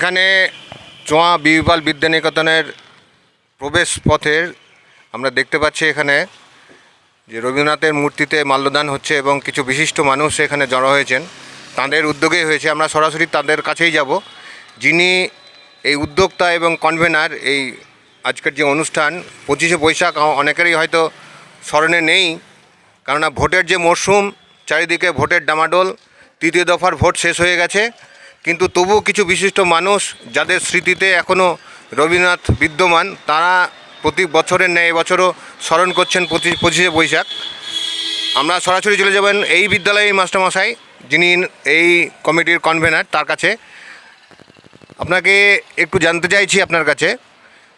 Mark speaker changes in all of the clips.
Speaker 1: এখানে চোয়া বিবিপাল বিদ্যানিকেতনের প্রবেশ পথের আমরা দেখতে পাচ্ছি এখানে যে রবীন্দ্রনাথের মূর্তিতে মাল্যদান হচ্ছে এবং কিছু বিশিষ্ট মানুষ এখানে জড়ো হয়েছেন। তাদের উদ্যোগেই হয়েছে। আমরা সরাসরি তাদের কাছেই যাব। যিনি এই উদ্যোক্তা এবং কনভেনার এই আজকের যে অনুষ্ঠান, পঁচিশে বৈশাখ অনেকেরই হয়তো স্মরণে নেই। কেননা ভোটের যে মরশুম চারিদিকে ভোটের ডামাডোল, তৃতীয় দফার ভোট শেষ হয়ে গেছে। কিন্তু তবু কিছু বিশিষ্ট মানুষ যাদের স্মৃতিতে এখনও রবীন্দ্রনাথ বিদ্যমান, তারা প্রতি বছরের ন্যায় এবছরও স্মরণ করছেন পঁচিশ পঁচিশে বৈশাখ। আমরা সরাসরি চলে যাবেন এই বিদ্যালয়ের মাস্টারমশাই, যিনি এই কমিটির কনভেনার তার কাছে। আপনাকে একটু জানতে চাইছি আপনার কাছে।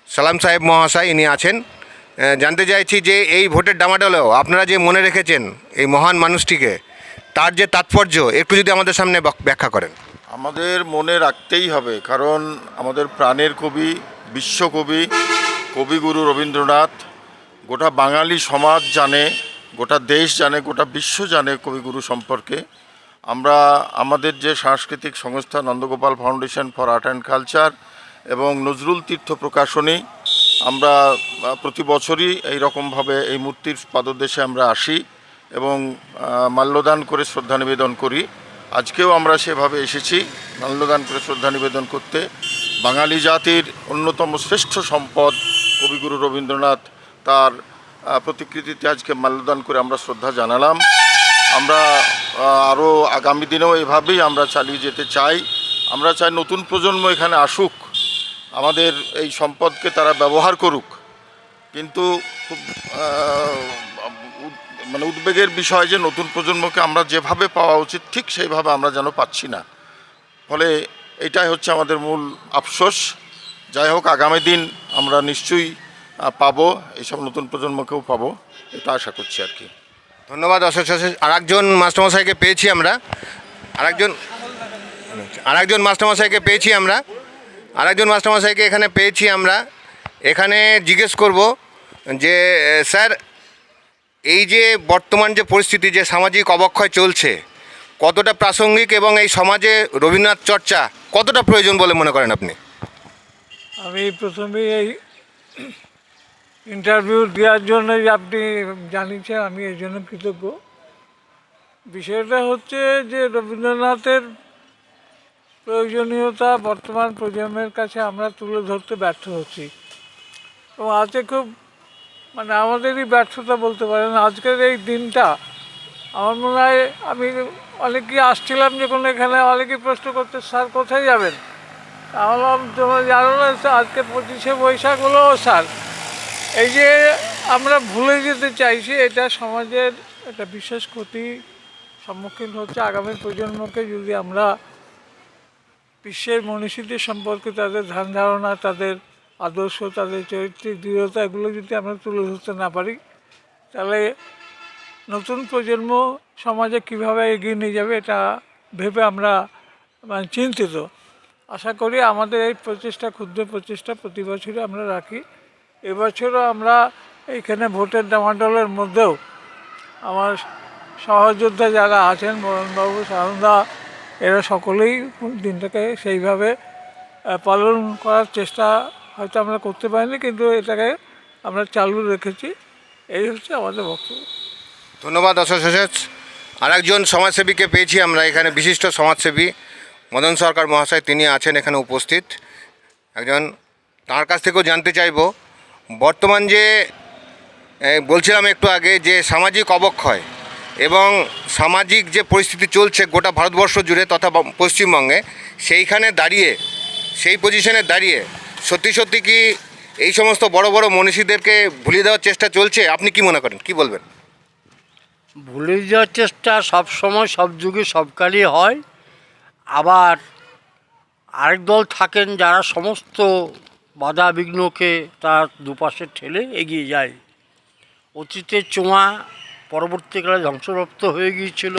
Speaker 1: সালাম সাহেব মহাশয় ইনি আছেন। জানতে চাইছি যে এই ভোটের ডামাডোলেও আপনারা যে মনে রেখেছেন এই মহান মানুষটিকে, তার যে তাৎপর্য, একটু যদি আমাদের সামনে ব্যাখ্যা করেন।
Speaker 2: আমাদের মনে রাখতেই হবে, কারণ আমাদের প্রাণের কবি, বিশ্বকবি, কবিগুরু রবীন্দ্রনাথ, গোটা বাঙালি সমাজ জানে, গোটা দেশ জানে, গোটা বিশ্ব জানে কবিগুরু সম্পর্কে। আমরা আমাদের যে সাংস্কৃতিক সংস্থা Nandagopal foundation for art and culture এবং নজরুল তীর্থ প্রকাশনী, আমরা প্রতি বছরই এই রকমভাবে এই মূর্তির পাদদেশে আমরা আসি এবং মাল্যদান করে শ্রদ্ধা নিবেদন করি। আজকেও আমরা সেভাবে এসেছি মাল্যদান করে শ্রদ্ধা নিবেদন করতে। বাঙালি জাতির অন্যতম শ্রেষ্ঠ সম্পদ কবিগুরু রবীন্দ্রনাথ তার প্রতিকৃতিতে আজকে মাল্যদান করে আমরা শ্রদ্ধা জানালাম। আমরা আরও আগামী দিনেও এভাবেই আমরা চালিয়ে যেতে চাই। আমরা চাই নতুন প্রজন্ম এখানে আসুক, আমাদের এই সম্পদকে তারা ব্যবহার করুক। কিন্তু খুব মানে উদ্বেগের বিষয় যে নতুন প্রজন্মকে আমরা যেভাবে পাওয়া উচিত, ঠিক সেইভাবে আমরা যেন পাচ্ছি না। ফলে এটাই হচ্ছে আমাদের মূল আফসোস। যাই হোক, আগামী দিন আমরা নিশ্চয়ই পাবো, এইসব নতুন প্রজন্মকেও পাবো, এটা আশা করছি আর কি।
Speaker 1: ধন্যবাদ অশেষ অশেষ। আর একজন মাস্টারমশাইকে পেয়েছি আমরা। আরেকজন আরেকজন মাস্টারমশাইকে পেয়েছি আমরা। আরেকজন মাস্টারমশাইকে এখানে পেয়েছি আমরা। এখানে জিজ্ঞেস করব যে স্যার এই যে বর্তমান যে পরিস্থিতি, যে সামাজিক অবক্ষয় চলছে, কতটা প্রাসঙ্গিক এবং এই সমাজে রবীন্দ্রনাথ চর্চা কতটা প্রয়োজন বলে মনে করেন আপনি?
Speaker 3: আমি প্রথমে এই ইন্টারভিউ দেওয়ার জন্য আপনি জানিয়েছেন, আমি এই জন্য কৃতজ্ঞ। বিষয়টা হচ্ছে যে রবীন্দ্রনাথের প্রয়োজনীয়তা বর্তমান প্রজন্মের কাছে আমরা তুলে ধরতে ব্যর্থ হচ্ছি। এবং আজকে খুব মানে আমাদেরই ব্যর্থতা বলতে পারেন। আজকের এই দিনটা আমার মনে হয় আমি অনেকেই আসছিলাম যখন এখানে অনেকেই প্রশ্ন করতে স্যার, কোথায় যাবেন? তাহলে তোমরা জানো না আজকে পঁচিশে বৈশাখ হলো, স্যার। এই যে আমরা ভুলে যেতে চাইছি, এটা সমাজের একটা বিশেষ ক্ষতি সম্মুখীন হচ্ছে আগামী প্রজন্মকে যদি আমরা বিশ্বের মনীষীদের সম্পর্কে তাদের ধ্যান ধারণা, তাদের আদর্শ তাদের চরিত্রিক দৃঢ়তা এগুলো যদি আমরা তুলে ধরতে না পারি, তাহলে নতুন প্রজন্ম সমাজে কীভাবে এগিয়ে নিয়ে যাবে এটা ভেবে আমরা মানে চিন্তিত। আশা করি আমাদের এই প্রচেষ্টা, ক্ষুদ্র প্রচেষ্টা প্রতি বছরই আমরা রাখি। এবছরও আমরা এইখানে ভোটের ডামাডোলের মধ্যেও আমার সহযোদ্ধা যারা আছেন, মোহনবাবু সারন্দা এরা সকলেই দিনটাকে সেইভাবে পালন করার চেষ্টা হয়তো আমরা করতে পারিনি, কিন্তু এটাকে আমরা চালু রেখেছি। এই হচ্ছে আমাদের বক্তব্য।
Speaker 1: ধন্যবাদ অশেষ অশেষ আরেকজন সমাজসেবীকে পেয়েছি আমরা, এখানে বিশিষ্ট সমাজসেবী মদন সরকার মহাশয়, তিনি আছেন এখানে উপস্থিত। একজন তার কাছ থেকেও জানতে চাইব, বর্তমান যে বলছিলাম একটু আগে যে সামাজিক অবক্ষয় এবং সামাজিক যে পরিস্থিতি চলছে গোটা ভারতবর্ষ জুড়ে তথা পশ্চিমবঙ্গে, সেইখানে দাঁড়িয়ে, সেই পজিশনে দাঁড়িয়ে সত্যি সত্যি কি এই সমস্ত বড় বড় মনীষীদেরকে ভুলিয়ে দেওয়ার চেষ্টা চলছে? আপনি কি মনে করেন? কি বলবেন?
Speaker 4: ভুলে যাওয়ার চেষ্টা সব সময়, সব যুগে সবকালই হয়। আবার আরেক দল থাকেন যারা সমস্ত বাধা বিঘ্নকে তার দুপাশে ঠেলে এগিয়ে যায়। অতীতের চোঁয়া পরবর্তীকালে ধ্বংসপ্রাপ্ত হয়ে গিয়েছিল।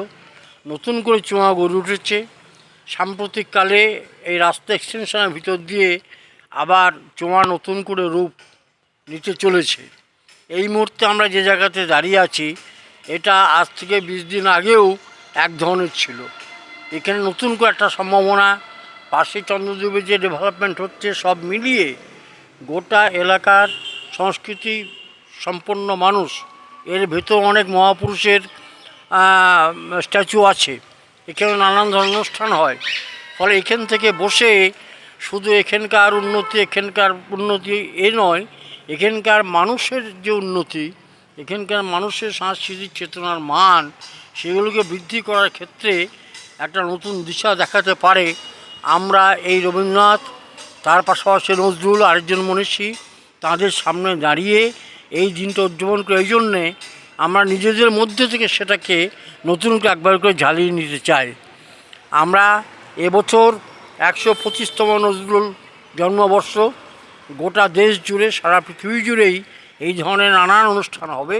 Speaker 4: নতুন করে চোঁয়া গড়ে উঠেছে। সাম্প্রতিককালে এই রাস্তা এক্সটেনশনের ভিতর দিয়ে আবার চোঁয়া নতুন করে রূপ নিতে চলেছে। এই মুহূর্তে আমরা যে জায়গাতে দাঁড়িয়ে আছি, এটা আজ থেকে বিশ দিন আগেও এক ধরনের ছিল। এখানে নতুন করে একটা সম্ভাবনা, পাশে চন্দ্রদ্বীপে যে ডেভেলপমেন্ট হচ্ছে, সব মিলিয়ে গোটা এলাকার সংস্কৃতি সম্পন্ন মানুষ, এর ভেতর অনেক মহাপুরুষের স্ট্যাচু আছে। এখানে নানান ধরনের অনুষ্ঠান হয়। ফলে এখান থেকে বসে শুধু এখানকার উন্নতি এখানকার উন্নতি এ নয়, এখানকার মানুষের যে উন্নতি, এখানকার মানুষের সাংস্কৃতিক চেতনার মান, সেগুলোকে বৃদ্ধি করার ক্ষেত্রে একটা নতুন দিশা দেখাতে পারে। আমরা এই রবীন্দ্রনাথ, তার পাশাপাশি নজরুল আরেকজন মনীষী, তাদের সামনে দাঁড়িয়ে এই দিনটা উদযাপন করে। এই জন্যে আমরা নিজেদের মধ্যে থেকে সেটাকে নতুন করে একবার করে ঝালিয়ে নিতে চাই। আমরা এবছর একশো পঁচিশতম নজরুল জন্মবর্ষ। গোটা দেশ জুড়ে, সারা পৃথিবী জুড়েই এই ধরনের নানান অনুষ্ঠান হবে।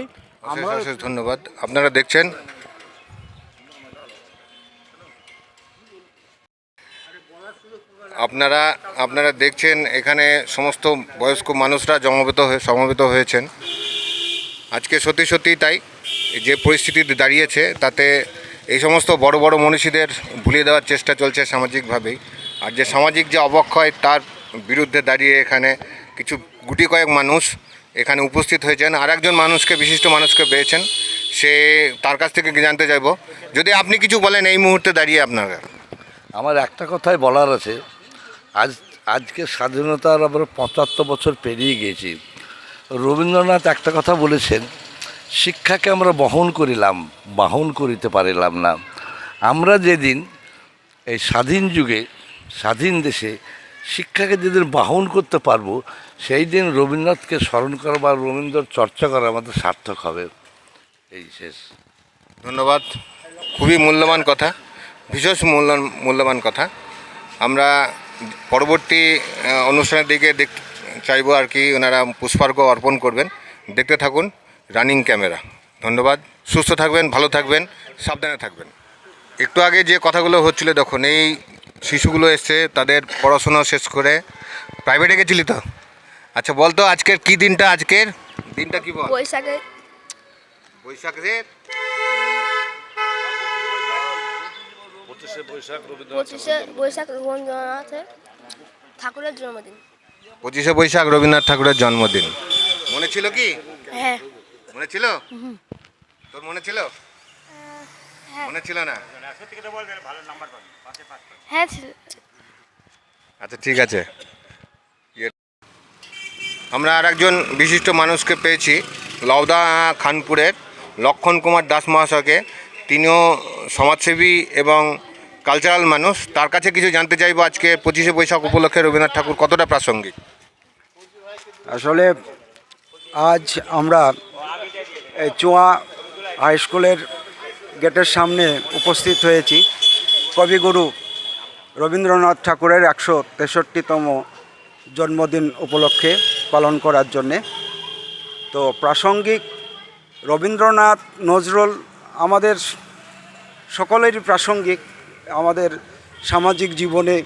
Speaker 4: আমরা
Speaker 1: অশেষ ধন্যবাদ। আপনারা দেখছেন। আপনারা আপনারা দেখছেন এখানে সমস্ত বয়স্ক মানুষরা জমাবেত হয়ে, সমবেত হয়েছেন। আজকে সত্যি সত্যি তাই যে পরিস্থিতি দাঁড়িয়েছে, তাতে এই সমস্ত বড় বড় মনীষীদের ভুলিয়ে দেওয়ার চেষ্টা চলছে সামাজিকভাবেই। আর যে সামাজিক যে অবক্ষয়, তার বিরুদ্ধে দাঁড়িয়ে এখানে কিছু গুটি কয়েক মানুষ এখানে উপস্থিত হয়েছেন। আর একজন মানুষকে, বিশিষ্ট মানুষকে পেয়েছেন। সে তার কাছ থেকে জানতে চাইব? যদি আপনি কিছু বলেন এই মুহূর্তে দাঁড়িয়ে আপনারা
Speaker 5: আমার একটা কথাই বলার আছে। আজ, আজকে স্বাধীনতার আমরা পঁচাত্তর বছর পেরিয়ে গিয়েছি। রবীন্দ্রনাথ একটা কথা বলেছেন, শিক্ষাকে আমরা বহন করিলাম, বাহন করিতে পারিলাম না। আমরা যেদিন এই স্বাধীন যুগে স্বাধীন দেশে শিক্ষাকে যেদিন বাহন করতে পারব, সেই দিন রবীন্দ্রনাথকে স্মরণ করা বা রবীন্দ্র চর্চা করা আমাদের সার্থক হবে। এই শেষ।
Speaker 1: ধন্যবাদ। খুবই মূল্যবান কথা, বিশেষ মূল্য মূল্যবান কথা। আমরা পরবর্তী অনুষ্ঠানের দিকে দেখ, চাইব আর কি, ওনারা পুষ্পার্ঘ অর্পণ করবেন। দেখতে থাকুন রানিং ক্যামেরা। ধন্যবাদ। সুস্থ থাকবেন, ভালো থাকবেন, সাবধানে থাকবেন। একটু আগে যে কথাগুলো হচ্ছিল, দেখুন, এই শিশুগুলো এসছে তাদের পড়াশোনা শেষ করে প্রাইভেটে গেছিলি তো? আচ্ছা বলতো আজকের কি দিনটা আজকের? দিনটা কি বল?
Speaker 6: বৈশাখে
Speaker 1: বৈশাখের?
Speaker 6: পঁচিশে বৈশাখ ঠাকুরের জন্মদিন।
Speaker 1: পঁচিশে বৈশাখ রবীন্দ্রনাথ ঠাকুরের জন্মদিন। মনে ছিল কি?
Speaker 6: হ্যাঁ।
Speaker 1: মনে ছিল? তোর মনে ছিল? মনে ছিল না?
Speaker 6: হ্যাঁ ছিল।
Speaker 1: আচ্ছা ঠিক আছে। ইয়ে- আমরা আর একজন বিশিষ্ট মানুষকে পেয়েছি লওদা খানপুরের লক্ষণ কুমার দাস মহাশয়কে। তিনিও সমাজসেবী এবং কালচারাল মানুষ। তার কাছে কিছু জানতে চাইব আজকে পঁচিশে বৈশাখ উপলক্ষে রবীন্দ্রনাথ ঠাকুর কতটা প্রাসঙ্গিক?
Speaker 7: আসলে আজ আমরা এই চুয়া হাই স্কুলের গেটের সামনে উপস্থিত হয়েছি। কবিগুরু রবীন্দ্রনাথ ঠাকুরের একশো তেষট্টিতম জন্মদিন উপলক্ষে পালন করার জন্যে। তো প্রাসঙ্গিক, রবীন্দ্রনাথ, নজরুল আমাদের সকলেরই প্রাসঙ্গিক আমাদের সামাজিক জীবনে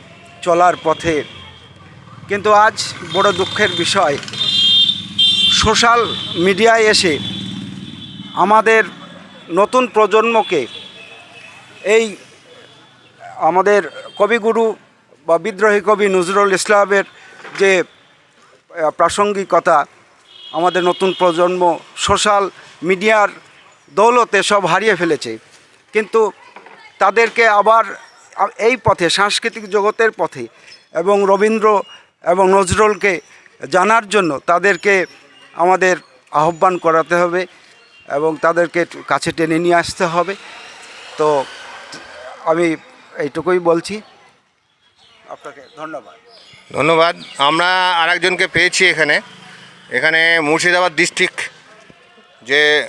Speaker 7: চলার পথে। কিন্তু আজ বড় দুঃখের বিষয়, সোশ্যাল মিডিয়ায় এসে আমাদের নতুন প্রজন্মকে এই আমাদের কবিগুরু বা বিদ্রোহী কবি নজরুল ইসলামের যে প্রাসঙ্গিকতা, আমাদের নতুন প্রজন্ম সোশ্যাল মিডিয়ার দৌলতে সব হারিয়ে ফেলেছে। কিন্তু তাদেরকে আবার এই পথে, সাংস্কৃতিক জগতের পথে এবং রবীন্দ্র এবং নজরুলকে জানার জন্য তাদেরকে আমাদের আহ্বান করাতে হবে। এবং তাদেরকে কাছে টেনে নিয়ে আসতে হবে। তো আমি এইটুকুই বলছি। আপনাকে ধন্যবাদ।
Speaker 1: ধন্যবাদ। আমরা আর একজনকে পেয়েছি এখানে। এখানে মুর্শিদাবাদ ডিস্ট্রিক্ট যে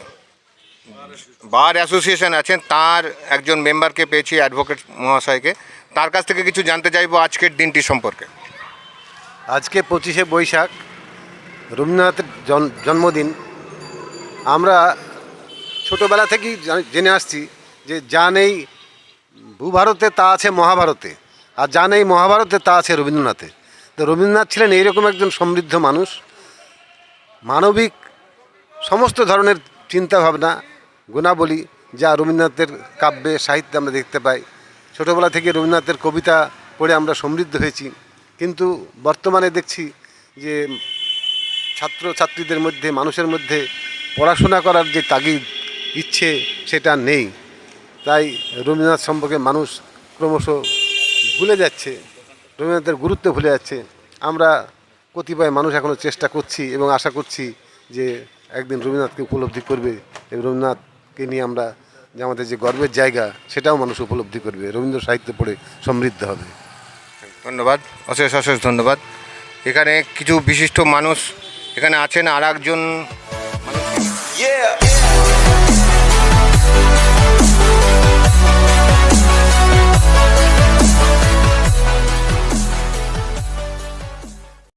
Speaker 1: বার অ্যাসোসিয়েশন আছেন তার একজন মেম্বারকে পেয়েছি অ্যাডভোকেট মহাশয়কে। তার কাছ থেকে কিছু জানতে চাইব আজকের দিনটি সম্পর্কে।
Speaker 8: আজকে পঁচিশে বৈশাখ রবীন্দ্রনাথের জন- জন্মদিন। আমরা ছোটোবেলা থেকেই জেনে আসছি যে যা নেই, ভূভারতে তা আছে মহাভারতে আর যা নেই মহাভারতে তা আছে রবীন্দ্রনাথে। তো রবীন্দ্রনাথ ছিলেন এইরকম একজন সমৃদ্ধ মানুষ। মানবিক সমস্ত ধরনের চিন্তাভাবনা, গুণাবলী যা রবীন্দ্রনাথের কাব্যে, সাহিত্যে আমরা দেখতে পাই। ছোটোবেলা থেকে রবীন্দ্রনাথের কবিতা পড়ে আমরা সমৃদ্ধ হয়েছি। কিন্তু বর্তমানে দেখছি যে ছাত্র ছাত্রীদের মধ্যে, মানুষের মধ্যে পড়াশোনা করার যে তাগিদ ইচ্ছে সেটা নেই। তাই রবীন্দ্রনাথ সম্পর্কে মানুষ ক্রমশ ভুলে যাচ্ছে রবীন্দ্রনাথের গুরুত্ব ভুলে যাচ্ছে। আমরা কতিপয় মানুষ এখনও চেষ্টা করছি এবং আশা করছি যে একদিন রবীন্দ্রনাথকে উপলব্ধি করবে এবং রবীন্দ্রনাথকে নিয়ে আমরা যে আমাদের যে গর্বের জায়গা সেটাও মানুষ উপলব্ধি করবে। রবীন্দ্র সাহিত্য পড়ে সমৃদ্ধ হবে।
Speaker 1: ধন্যবাদ অশেষ অশেষ ধন্যবাদ। এখানে কিছু বিশিষ্ট মানুষ এখানে আছেন আর একজন
Speaker 9: Yeah.